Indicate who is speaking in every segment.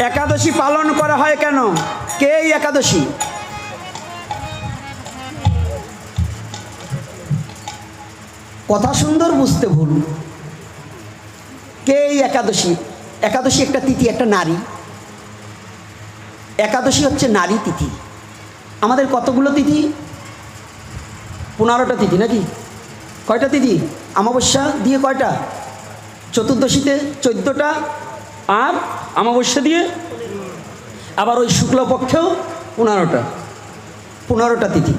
Speaker 1: একাদশী পালন করা হয় কেন? কে এই একাদশী? কথা সুন্দর, বুঝতে ভুল। কে এই একাদশী? একাদশী একটা তিথি, একটা নারী। একাদশী হচ্ছে নারী তিথি। আমাদের কতগুলো তিথি? পনেরোটা তিথি নাকি? কয়টা তিথি? অমাবস্যা দিয়ে কয়টা? চতুর্দশীতে চোদ্দোটা আর অমাবস্যা দিয়ে আবার ওই শুক্লপক্ষেও পনেরোটা পনেরোটা তিথি।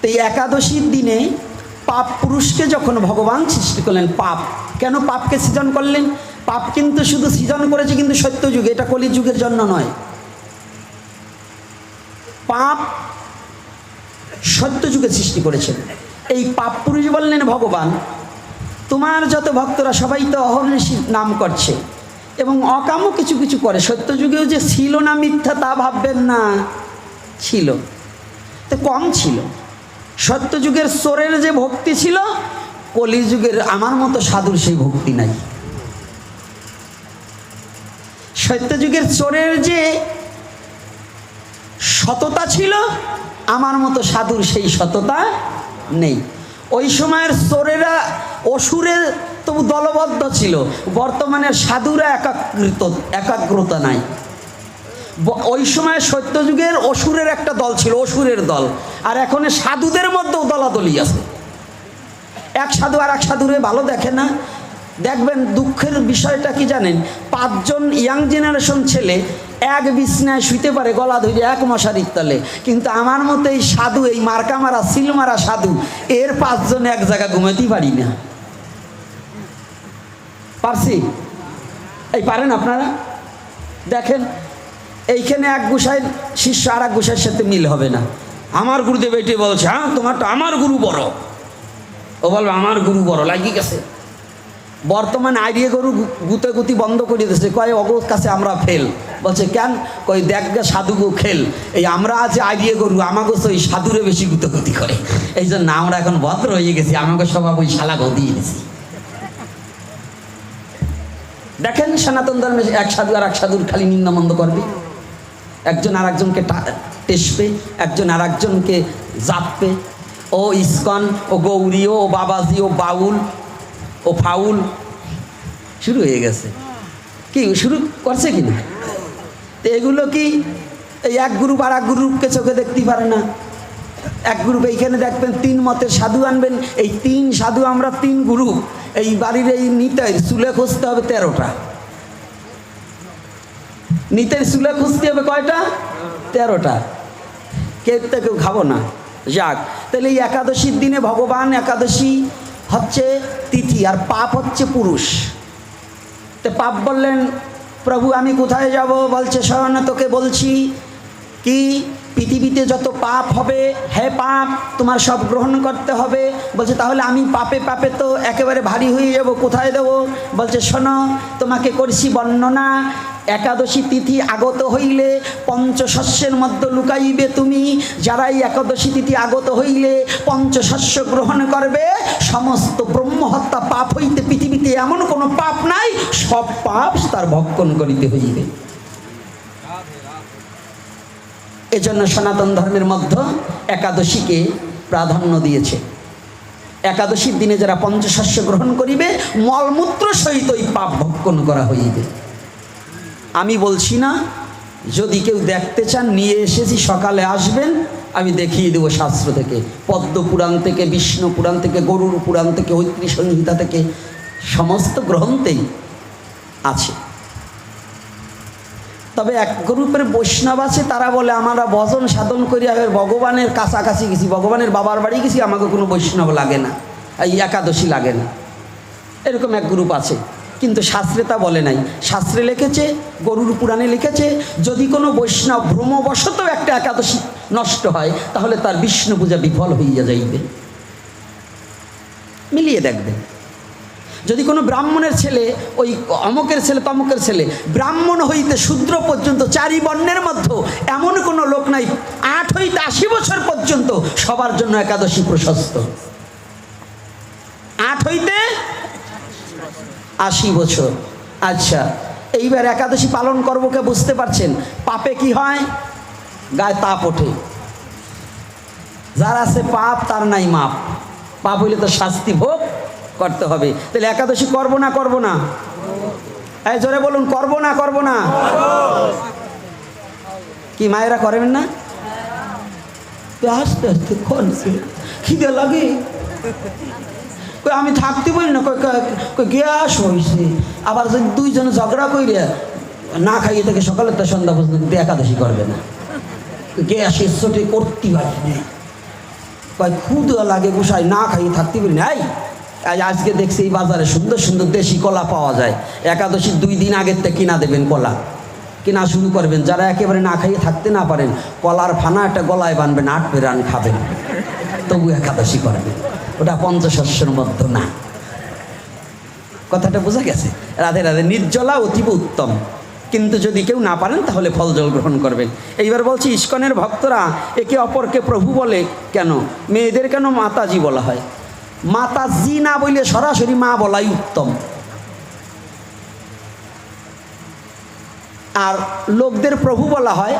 Speaker 1: তো এই একাদশীর দিনে পাপ পুরুষকে যখন ভগবান সৃষ্টি করলেন, পাপ, কেন পাপকে সৃজন করলেন? পাপ কিন্তু শুধু সৃজন করেছে কিন্তু সত্যযুগে, এটা কলিযুগের জন্য নয়। পাপ সত্যযুগে সৃষ্টি করেছেন। এই পাপ পুরুষ বললেন, ভগবান, তোমার যত ভক্তরা সবাই তো অহর্নিশি নাম করছে। এবং অকামও কিছু কিছু করে। সত্যযুগেও যে ছিল না মিথ্যা তা ভাববেন না। ছিল। তো কম ছিল। সত্যযুগের সোরের যে ভক্তি ছিল, কলিযুগের আমার মতো সাধুর সেই ভক্তি নাই। সত্যযুগের চোরের যে সততা ছিল, আমার মতো সাধুর সেই সততা নেই। ওই সময়ের চোরেরা অসুরের তবু দলবদ্ধ ছিল। বর্তমানে সাধুরা একাগ্রিত একাগ্রতা নাই। ওই সময় সত্যযুগের অসুরের একটা দল ছিল, অসুরের দল। আর এখন সাধুদের মধ্যেও দলাদলি আছে। এক সাধু আর এক সাধুরে ভালো দেখে না। দেখবেন দুঃখের বিষয়টা কি জানেন? পাঁচজন ইয়াং জেনারেশন ছেলে এক বিছনায় শুইতে পারে, গলা ধরে এক মশারির তলে। কিন্তু আমার মতো এই সাধু, এই মার্কা মারা সাধু, এর পাঁচজন এক জায়গা ঘুমাতেই পারি না। পারছি? এই পারেন আপনারা? দেখেন, এইখানে এক গুসাইয়ের শিষ্য আর এক গুসাইয়ের সাথে মিল হবে না। আমার গুরুদেব এটি বলছে হ্যাঁ তোমারটা আমার গুরু বড়। ও বলবে, আমার গুরু বড়, লাগি গেছে। বর্তমান আইডিয়া গরু গুতে গুতি বন্ধ করে দিয়েছে। কয়, অগোর কাছে আমরা ফেল। বলছে, কেন? কই দেখ গে, সাধু গো খেল। এই আমরা আছে আইডিয়া গরু আমাকে ওই সাধুরে বেশি গুতে গুতি করে। এই জন্য আমরা এখন ভদ্র হয়ে গেছি আমাকে সবাই ওই শালা গো দিয়ে দিয়েছি দেখেন সনাতন ধর্মে এক সাধু আর এক সাধুর খালি নিন্দামন্দ করবে। একজন আর একজনকে টেসবে, একজন আর একজনকে জাপবে। ও ইস্কন, ও গৌরী, ও বাবাজি, ও বাউল, ও ফাউল। শুরু হয়ে গেছে। কি, শুরু করছে কি না? তো এগুলো কি এই এক গ্রুপ আর এক গ্রুপকে চোখে দেখতে পারে না? এক গ্রুপ এইখানে দেখবেন তিন মতের সাধু আনবেন। এই তিন সাধু আমরা তিন গ্রুপ এই বাড়ির এই নিতাই চুলে খুঁজতে হবে তেরোটা। নিতের চুলে খুঁজতে হবে কয়টা? তেরোটা। কেউ তো কেউ খাব না। যাক, তাহলে এই একাদশীর দিনে ভগবান একাদশী হচ্ছে তিথি আর পাপ হচ্ছে পুরুষ। তো পাপ বললেন, প্রভু, আমি কোথায় যাব? বলছে শরণ তোকে বলছি কি পৃথিবীতে যত পাপ হবে, হে পাপ, তোমার সব গ্রহণ করতে হবে। বলছে, তাহলে আমি পাপে পাপে তো একেবারে ভারী হয়ে যাব, কোথায় দেবো? বলছে, শোনো, তোমাকে করছি বর্ণনা। একাদশী তিথি আগত হইলে পঞ্চশস্যের মধ্যে লুকাইবে তুমি। যারাই একাদশী তিথি আগত হইলে পঞ্চশস্য গ্রহণ করবে। সমস্ত ব্রহ্মহত্যা পাপ হইতে পৃথিবীতে এমন কোনো পাপ নাই। সব পাপ তার ভক্ষণ করিতে হইবে। এজন্য সনাতন ধর্মের মধ্যে একাদশীকে প্রাধান্য দিয়েছে। একাদশীর দিনে যারা পঞ্চশস্য গ্রহণ করিবে, মলমূত্র সহিত ওই পাপ ভক্ষণ করা হইবে। আমি বলছি না, যদি কেউ দেখতে চান, নিয়ে এসেছি, সকালে আসবেন, আমি দেখিয়ে দেবো শাস্ত্র থেকে। পদ্ম পুরাণ থেকে, বিষ্ণু পুরাণ থেকে, গরুর পুরাণ থেকে, ঐত্রী সংহিতা থেকে, সমস্ত গ্রন্থেই আছে। তবে এক গ্রুপের বৈষ্ণব আছে, তারা বলে, আমরা ভজন সাধন করি ভগবানের কাছাকাছি গেছি, ভগবানের বাবার বাড়ি গেছি, আমাকে কোনো বৈষ্ণব লাগে না, এই একাদশী লাগে না। এরকম এক গ্রুপ আছে, কিন্তু শাস্ত্রে তা বলে নাই। শাস্ত্রে লিখেছে, গরুর পুরাণে লিখেছে, যদি কোনো বৈষ্ণব ভ্রমবশত একটা একাদশী নষ্ট হয়, তাহলে তার বিষ্ণু পূজা বিফল হইয়া যাইবে। মিলিয়ে দেখবেন যদি কোনো ব্রাহ্মণের ছেলে, ওই অমকের ছেলে, তমকের ছেলে, ব্রাহ্মণ হইতে শূদ্র পর্যন্ত চারি বর্ণের মধ্যে এমন কোনো লোক নাই, আট হইতে আশি বছর পর্যন্ত সবার জন্য একাদশী প্রশস্ত। আট হইতে আশি বছর। আচ্ছা এইবার একাদশী পালন কে বুঝতে পারছেন? পাপে কি হয়? গায়ে তাপ ওঠে। যার আছে পাপ, তার নাই মাপ। পাপ হইলে তো শাস্তি ভোগ করতে হবে। তাহলে একাদশী করব না করব না? এই জোরে বলুন, করব না করব না? কি মায়েরা করবেন না? তো আস্তে আস্তে কোন খিদে লাগে। আমি থাকতে পারি না। গ্যাস হয়েছে আবার যদি দুইজনে ঝগড়া কইরে না খাইয়ে থেকে, সকালে তো সন্ধ্যা পর্যন্ত কিন্তু একাদশী করবে না। গ্যাসের চোটে করতে পারি না। খুদ লাগে গোসাই, না খাইয়ে থাকতে পারি না। এই আজকে দেখছি এই বাজারে সুন্দর সুন্দর দেশি কলা পাওয়া যায়। একাদশীর দুই দিন আগের থেকে কিনা দেবেন কলা। কিনা শুরু করবেন। যারা একেবারে না খাইয়ে থাকতে না পারেন, কলার ফানা একটা গলায় বানবেন, আট পেরান খাবেন। তবু একাদশী করবেন। ওটা পঞ্চশস্যের মধ্যে না। কথাটা বোঝা গেছে? রাধে রাধে, নির্জলা অতীব উত্তম। কিন্তু যদি কেউ না পারেন, তাহলে ফল জল গ্রহণ করবেন। এইবার বলছি, ইস্কনের ভক্তরা একে অপরকে প্রভু বলে কেন? মেয়েদের কেন মাতাজি বলা হয়? মাতাজি না বললে সরাসরি মা বলাই উত্তম। আর লোকদের প্রভু বলা হয়,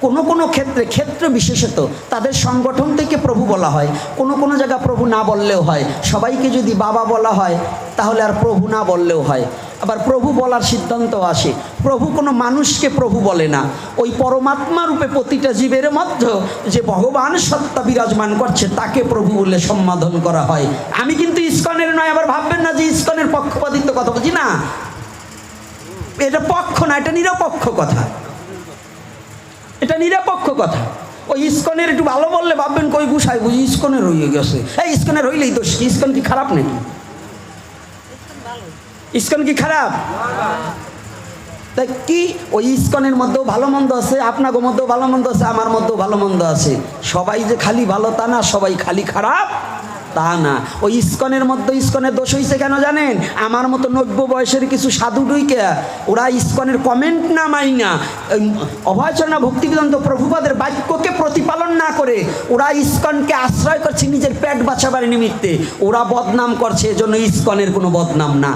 Speaker 1: কোনো কোনো ক্ষেত্রে, ক্ষেত্র বিশেষত তাদের সংগঠন থেকে প্রভু বলা হয়, কোনো কোনো জায়গা প্রভু না বললেও হয়। সবাইকে যদি বাবা বলা হয়, তাহলে আর প্রভু না বললেও হয়। আবার প্রভু বলার সিদ্ধান্ত আসে। প্রভু কোনো মানুষকে প্রভু বলে না। ওই পরমাত্মা রূপে প্রতিটা জীবের মধ্যে যে ভগবান সত্তা বিরাজমান করছে, তাকে প্রভু বলে সম্বোধন করা হয়। আমি কিন্তু ইস্কনের নয়, আবার ভাববেন না যে ইস্কনের পক্ষপাতিত্ব কথা বলছি। না, এটা পক্ষ না, এটা নিরপেক্ষ কথা। এটা নিরপেক্ষ কথা। ওই ইস্কনের একটু ভালো বললে ভাববেন, কই গুসাই বুঝি ইস্কনের হয়ে গেছে। এই ইস্কনের হইলেই দোষ ইস্কন কি খারাপ নাকি? ইস্কন কি খারাপ? তাই কি ওই ইস্কনের মধ্যেও ভালো মন্দ আছে আপনার মধ্যেও ভালো মন্দ আছে, আমার মধ্যেও ভালো মন্দ আছে? সবাই যে খালি ভালো তা না, সবাই খালি খারাপ তা না। ওই ইস্কনের মধ্যে ইস্কনের দোষ হয়েছে কেন জানেন? আমার মতো নব্য বয়সের কিছু সাধু ডুইকে ওরা ইস্কনের কমেন্ট না মাই না অভয়চরণা ভক্তিবেদান্ত প্রভুপাদের বাক্যকে প্রতিপালন না করে ওরা ইস্কনকে আশ্রয় করছে নিজের পেট বাঁচাবার নিমিত্তে। ওরা বদনাম করছে, এজন্য ইস্কনের কোনো বদনাম না।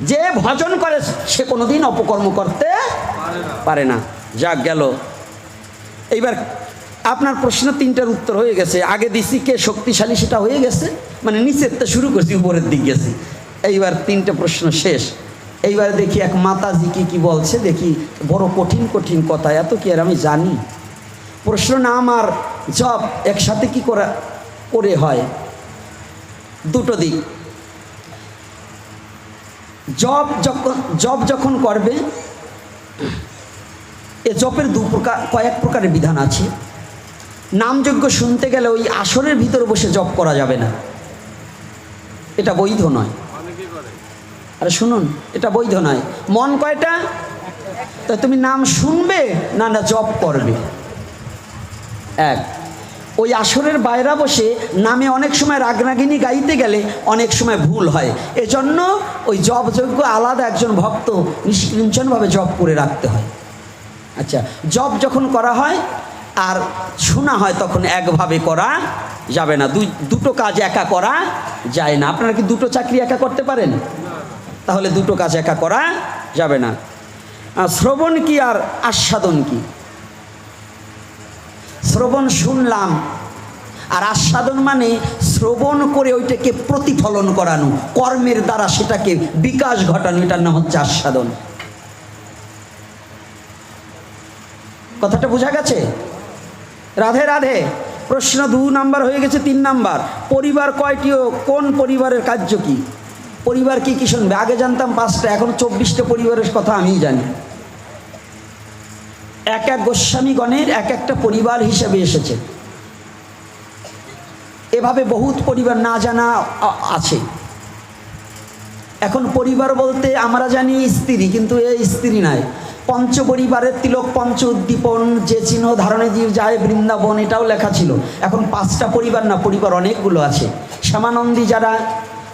Speaker 1: যে ভজন করে, সে কোনোদিন অপকর্ম করতে পারে না। যাক, গেল। এইবার আপনার প্রশ্ন তিনটার উত্তর হয়ে গেছে। আগে দিছি, কে শক্তিশালী সেটা হয়ে গেছে। মানে নিচের তো শুরু করছি, উপরের দিক গেছি। এইবার তিনটে প্রশ্ন শেষ। এইবার দেখি এক মাতাজি কি কি বলছে, দেখি বড় কঠিন কঠিন কথা। এত কি আর আমি জানি? প্রশ্ন না আমার জব একসাথে কি করা করে হয়? দুটো দিক। জব যখন জব যখন করবে, এ জপের দু প্রকার, কয়েক প্রকারের বিধান আছে। নামযজ্ঞ শুনতে গেলে ওই আসরের ভিতরে বসে জপ করা যাবে না। এটা বৈধ নয়। আরে শুনুন, এটা বৈধ নয়। মন কয়টা? তা তুমি নাম শুনবে না না জপ করবে? এক। ওই আসরের বাইরা বসে নামে অনেক সময় রাগরাগিনী গাইতে গেলে অনেক সময় ভুল হয়। এজন্য ওই জপ যজ্ঞ আলাদা একজন ভক্ত নিষ্কিঞ্চনভাবে জপ করে রাখতে হয়। আচ্ছা জব যখন করা হয় আর শোনা হয় তখন একভাবে করা যাবে না। দুই, দুটো কাজ একা করা যায় না। আপনারা কি দুটো চাকরি একা করতে পারেন? তাহলে দুটো কাজ একা করা যাবে না। শ্রবণ কি আর আস্বাদন কি? শ্রবণ শুনলাম। আর আস্বাদন মানে শ্রবণ করে ওইটাকে প্রতিফলন করানো, কর্মের দ্বারা সেটাকে বিকাশ ঘটানো, এটার নাম হচ্ছে আস্বাদন। কথাটা বোঝা গেছে? রাধে রাধে, প্রশ্ন দু নাম্বার হয়ে গেছে তিন নাম্বার। পরিবার কয়টি ও কোন পরিবারের কার্য কি? পরিবার কি কি শুনবে? আগে জানতাম পাঁচটা, এখন চব্বিশটা পরিবারের কথা আমিই জানি। এক এক গোস্বামীগণের এক একটা পরিবার হিসেবে এসেছে। এভাবে বহুত পরিবার না জানা আছে। এখন পরিবার বলতে আমরা জানি স্ত্রী, কিন্তু এ স্ত্রী নয় পঞ্চ পরিবারের তিলক, পঞ্চ উদ্দীপন, যে চিহ্ন ধারণে দিয়ে যায় বৃন্দাবন, এটাও লেখা ছিল। এখন পাঁচটা পরিবার না, পরিবার অনেকগুলো আছে। শ্যামানন্দী যারা,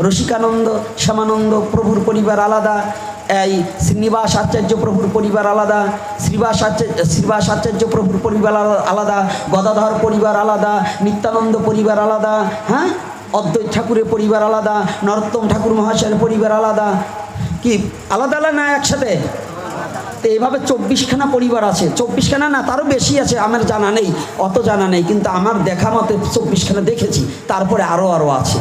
Speaker 1: রসিকানন্দ, শ্যামানন্দ, প্রভুর পরিবার আলাদা। এই শ্রীনিবাস আচার্য প্রভুর পরিবার আলাদা, শ্রীবাস আচার্য শ্রীবাস আচার্য প্রভুর পরিবার আলা- আলাদা, গদাধর পরিবার আলাদা, নিত্যানন্দ পরিবার আলাদা হ্যাঁ? অদ্বৈত ঠাকুরের পরিবার আলাদা, নরোত্তম ঠাকুর মহাশয়ের পরিবার আলাদা। কি? আলাদা আলাদা না একসাথে? তো এইভাবে চব্বিশখানা পরিবার আছে। চব্বিশখানা না, তারও বেশি আছে, আমার জানা নেই, অত জানা নেই, কিন্তু আমার দেখা মতে চব্বিশখানা দেখেছি, তারপরে আরও আরও আছে।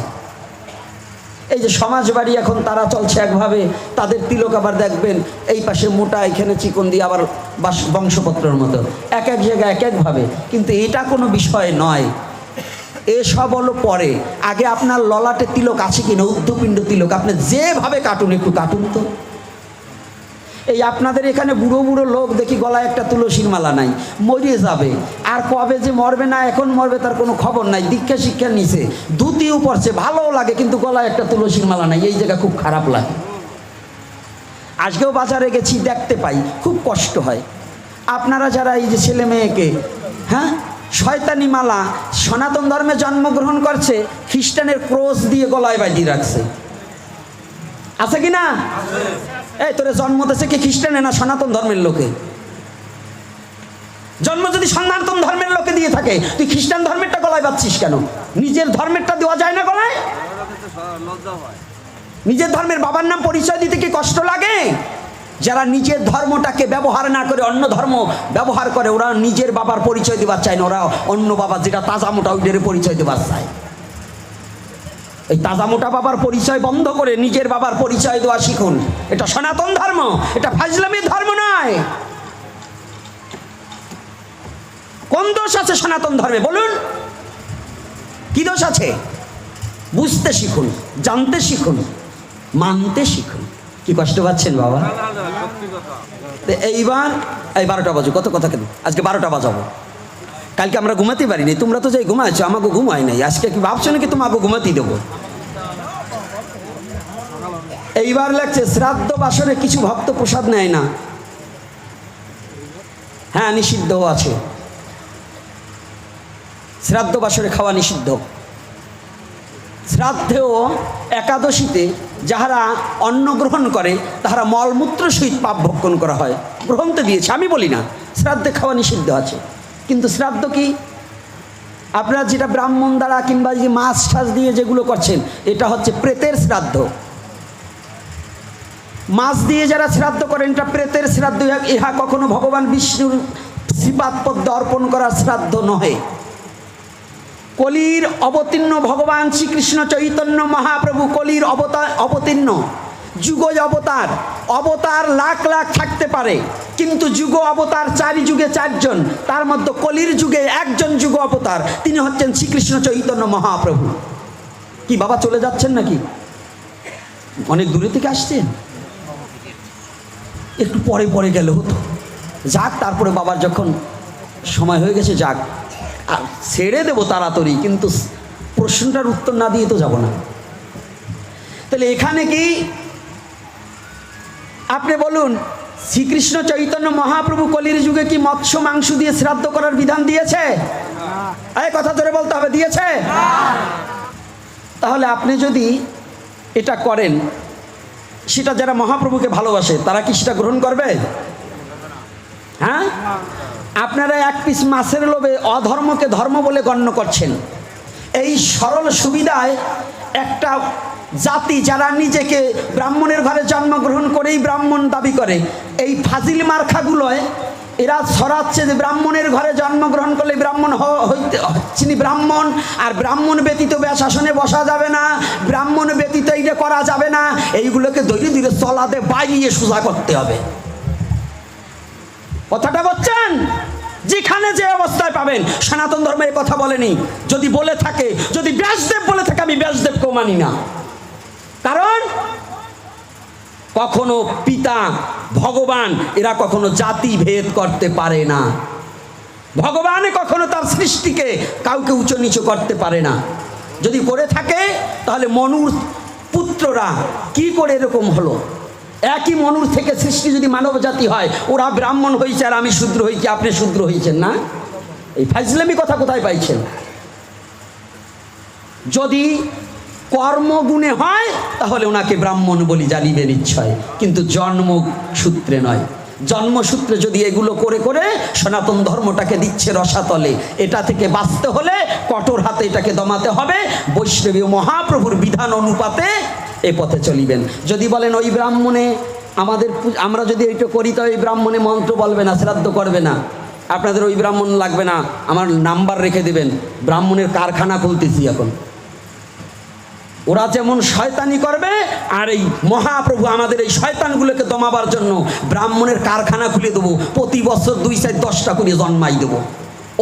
Speaker 1: এই যে সমাজ বাড়ি এখন তারা চলছে একভাবে, তাদের তিলক আবার দেখবেন, এই পাশে মোটা, এখানে চিকন দিয়ে আবার বাস, বংশপত্রের মতো। এক এক জায়গায় এক একভাবে। কিন্তু এটা কোনো বিষয় নয়। এসব হলো পরে। আগে আপনার ললাটে তিলক আছে কিনা উদ্ধপিণ্ড তিলক, আপনি যেভাবে কাটুন, একটু কাটুন তো। এই আপনাদের এখানে বুড়ো বুড়ো লোক দেখি গলায় একটা তুলসীর মালা নাই মরিয়ে যাবে। আর কবে যে মরবে না, এখন মরবে তার কোনো খবর নাই, দীক্ষা শিক্ষা নিছে। ধুতিও পড়ছে ভালোও লাগে, কিন্তু গলায় একটা তুলসীর মালা নাই, এই জায়গা খুব খারাপ লাগে। আজকেও বাজারে গেছি, দেখতে পাই, খুব কষ্ট হয়। আপনারা যারা এই যে ছেলে মেয়েকে হ্যাঁ শয়তানি মালা, সনাতন ধর্মে জন্মগ্রহণ করছে, খ্রিস্টানের ক্রোশ দিয়ে গলায় বাঁধিয়ে রাখছে। আছে কি না? এই, তোরে জন্ম দেশে কি খ্রিস্টানে না সনাতন ধর্মের লোকে? জন্ম যদি সনাতন ধর্মের লোকে দিয়ে থাকে, তুই খ্রিস্টান ধর্মেরটা গলায় পাচ্ছিস কেন? নিজের ধর্মেরটা দেওয়া যায় না গলায়? নিজের ধর্মের বাবার নাম পরিচয় দিতে কি কষ্ট লাগে? যারা নিজের ধর্মটাকে ব্যবহার না করে অন্য ধর্ম ব্যবহার করে, ওরা নিজের বাবার পরিচয় দেবার চায় না, ওরা অন্য বাবা যেটা তাজা মোটা ওইটার পরিচয় দেবার চায়। এই তাজা মোটা বাবার পরিচয় বন্ধ করে নিজের বাবার পরিচয় দেওয়া শিখুন। এটা সনাতন ধর্ম এটা ফাজলামের ধর্ম নয়। কোন দোষ আছে সনাতন ধর্মে? বলুন। কি দোষ আছে? বুঝতে শিখুন জানতে শিখুন মানতে শিখুন। কি কষ্ট পাচ্ছেন বাবা? এইবার এই বারোটা বাজো কত কথা কেন? আজকে বারোটা বাজাবো। কালকে আমরা ঘুমাতে পারিনি, তোমরা তো যাই ঘুমাচ্ছ, আমাকে ঘুমায় নাই। আজকে কি ভাবছ নাকি তোমাকে ঘুমাতেই দেবো? এইবার লাগছে, শ্রাদ্ধ বাসরে কিছু ভক্ত প্রসাদ নেয় না। হ্যাঁ নিষিদ্ধ আছে। শ্রাদ্ধ বাসরে খাওয়া নিষিদ্ধ। শ্রাদ্ধেও একাদশীতে যাহারা অন্ন গ্রহণ করে, তাহারা মলমূত্র সহিত পাপ ভক্ষণ করা হয়। গ্রহণ তো দিয়েছে, আমি বলি না, শ্রাদ্ধে খাওয়া নিষিদ্ধ আছে। কিন্তু শ্রাদ্ধ কি? আপনারা যেটা ব্রাহ্মণ দ্বারা কিংবা যে মাছ ঠাস দিয়ে যেগুলো করছেন, এটা হচ্ছে প্রেতের শ্রাদ্ধ। মাছ দিয়ে যারা শ্রাদ্ধ করেন, এটা প্রেতের শ্রাদ্ধ। ইহা- কখনো ভগবান বিষ্ণুর শ্রীপাদ পদ্ম অর্পণ করার শ্রাদ্ধ নহে। কলির অবতীর্ণ ভগবান শ্রীকৃষ্ণ চৈতন্য মহাপ্রভু কলির অবতার অবতীর্ণ, যুগজ অবতার। অবতার লাখ লাখ থাকতে পারে, কিন্তু যুগ অবতার চারি যুগে চারজন, তার মধ্যে কলির যুগে একজন যুগ অবতার, তিনি হচ্ছেন শ্রীকৃষ্ণ চৈতন্য মহাপ্রভু। কি, বাবা চলে যাচ্ছেন নাকি? অনেক দূরে থেকে আসছেন? একটু পরে পরে গেলে হতো। যাক, তারপরে বাবার যখন সময় হয়ে গেছে, যাক। আর ছেড়ে দেবো তাড়াতাড়ি, কিন্তু প্রশ্নটার উত্তর না দিয়ে তো যাব না। তাহলে এখানে কি আপনি বলুন শ্রীকৃষ্ণ চৈতন্য মহাপ্রভু কলির যুগে কি মৎস্য মাংস দিয়ে শ্রাদ্ধ করার বিধান দিয়েছে? এই কথা ধরে বলতে হবে দিয়েছে? তাহলে আপনি যদি এটা করেন সেটা যারা মহাপ্রভুকে ভালোবাসে তারা কি সেটা গ্রহণ করবে? হ্যাঁ? আপনারা এক পিস মাছের লোভে অধর্মকে ধর্ম বলে গণ্য করছেন। এই সরল সুবিধায় একটা জাতি যারা নিজেকে ব্রাহ্মণের ঘরে জন্মগ্রহণ করেই ব্রাহ্মণ দাবি করে, এই ফাজিল মার্খাগুলোয় এরা ছড়াচ্ছে যে ব্রাহ্মণের ঘরে জন্মগ্রহণ করলে ব্রাহ্মণ হইতে চিনি ব্রাহ্মণ, আর ব্রাহ্মণ ব্যতীত শাসনে বসা যাবে না, ব্রাহ্মণ ব্যতীত এইটা করা যাবে না, এইগুলোকে ধীরে ধীরে চলাতে বাইরিয়ে সোজা করতে হবে। কথাটা বলছেন? যেখানে যে অবস্থায় পাবেন। সনাতন ধর্মে কথা বলেনি। যদি বলে থাকে, যদি ব্যাসদেব বলে থাকে, আমি ব্যাসদেবকেও মানি না। কারণ কখনো পিতা, ভগবান এরা কখনো জাতি ভেদ করতে পারে না। ভগবান কখনো তার সৃষ্টিকে কাউকে উঁচু নিচু করতে পারে না। যদি করে থাকে, তাহলে মনুর পুত্ররা কি করে এরকম হলো? একই মনুর থেকে সৃষ্টি যদি মানব জাতি হয়, ওরা ব্রাহ্মণ হয়েছে আর আমি শূদ্র হয়েছি আপনি শূদ্র হয়েছেন না? এই ফাইজলামি কথা কোথায় পাইছেন? যদি কর্মগুণে হয়, তাহলে ওনাকে ব্রাহ্মণ বলি জানিবে নিশ্চয় কিন্তু জন্ম সূত্রে নয়। জন্মসূত্রে যদি এগুলো করে করে সনাতন ধর্মটাকে দিচ্ছে রসাতলে, এটা থেকে বাঁচতে হলে কঠোর হাতে এটাকে দমাতে হবে। বৈষ্ণবী মহাপ্রভুর বিধান অনুপাতে এ পথে চলিবেন। যদি বলেন, ওই ব্রাহ্মণে আমাদের আমরা যদি এইটা করি তো ওই ব্রাহ্মণে মন্ত্র বলবে না, শ্রাদ্ধ করবে না। আপনাদের ওই ব্রাহ্মণ লাগবে না। আমার নাম্বার রেখে দেবেন। ব্রাহ্মণের কারখানা খুলতেছি এখন। ওরা যেমন শয়তানি করবে, আর এই মহাপ্রভু আমাদের এই শয়তানগুলোকে দমাবার জন্য ব্রাহ্মণের কারখানা খুলে দেবো। প্রতি বছর দুই চার দশটা করে জন্মাই দেবো।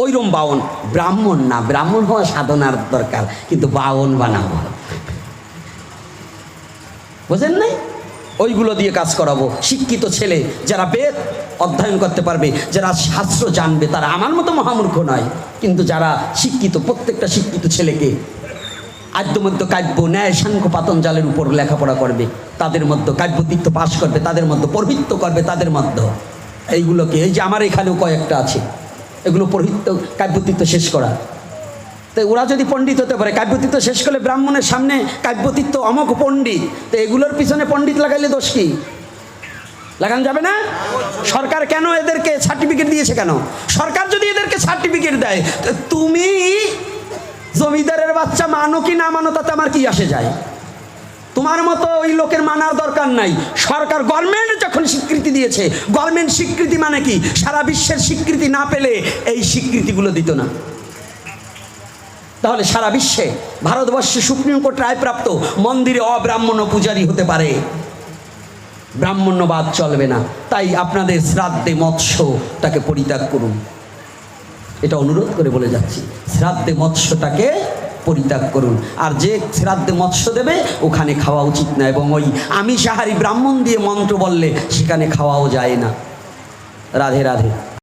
Speaker 1: ওইরম বাউন। ব্রাহ্মণ না, ব্রাহ্মণ হওয়া সাধনার দরকার, কিন্তু বাউন বানাবো। বুঝেন নাই? ওইগুলো দিয়ে কাজ করাবো। শিক্ষিত ছেলে, যারা বেদ অধ্যয়ন করতে পারবে, যারা শাস্ত্র জানবে, তারা আমার মতো মহামূর্খ নয়। কিন্তু যারা শিক্ষিত, প্রত্যেকটা শিক্ষিত ছেলেকে আদ্যমধ্য কাব্য ন্যায় সাংখ্য পাতঞ্জালের উপর লেখাপড়া করবে। তাদের মধ্যে কাব্যতীর্থ পাশ করবে, তাদের মধ্যে পরহিত্য করবে, তাদের মধ্যে। এইগুলোকে, এই যে আমার এখানেও কয়েকটা আছে, এগুলো পরহিত্য কাব্যতীর্থ শেষ করা। তো ওরা যদি পণ্ডিত হতে পারে কাব্যতীর্থ শেষ করলে ব্রাহ্মণের সামনে কাব্যতীর্থ অমক পণ্ডিত। তো এগুলোর পিছনে পণ্ডিত লাগাইলে দোষ কি? লাগানো যাবে না? সরকার কেন এদেরকে সার্টিফিকেট দিয়েছে কেন? সরকার যদি এদেরকে সার্টিফিকেট দেয় তুমি জমিদারের বাচ্চা মানো কি না মানো, তাতে আমার কি আসে যায়? তোমার মতো ওই লোকের মানার দরকার নাই। সরকার গভর্নমেন্ট যখন স্বীকৃতি দিয়েছে গভর্নমেন্ট স্বীকৃতি মানে কি? সারা বিশ্বের স্বীকৃতি না পেলে এই স্বীকৃতিগুলো দিত না। তাহলে সারা বিশ্বে ভারতবর্ষে সুপ্রিম কোর্ট রায়প্রাপ্ত মন্দিরে অব্রাহ্মণ পূজারী হতে পারে। ব্রাহ্মণ্যবাদ চলবে না। তাই আপনাদের শ্রাদ্ধে মৎস্যটাকে পরিত্যাগ করুন। এটা অনুরোধ করে বলে যাচ্ছি, শ্রাদ্ধে মৎস্যটাকে পরিত্যাগ করুন। আর যে শ্রাদ্ধে মৎস্য দেবে, ওখানে খাওয়া উচিত না। এবং ওই আমি সাহারি ব্রাহ্মণ দিয়ে মন্ত্র বললে, সেখানে খাওয়াও যায় না। রাধে রাধে।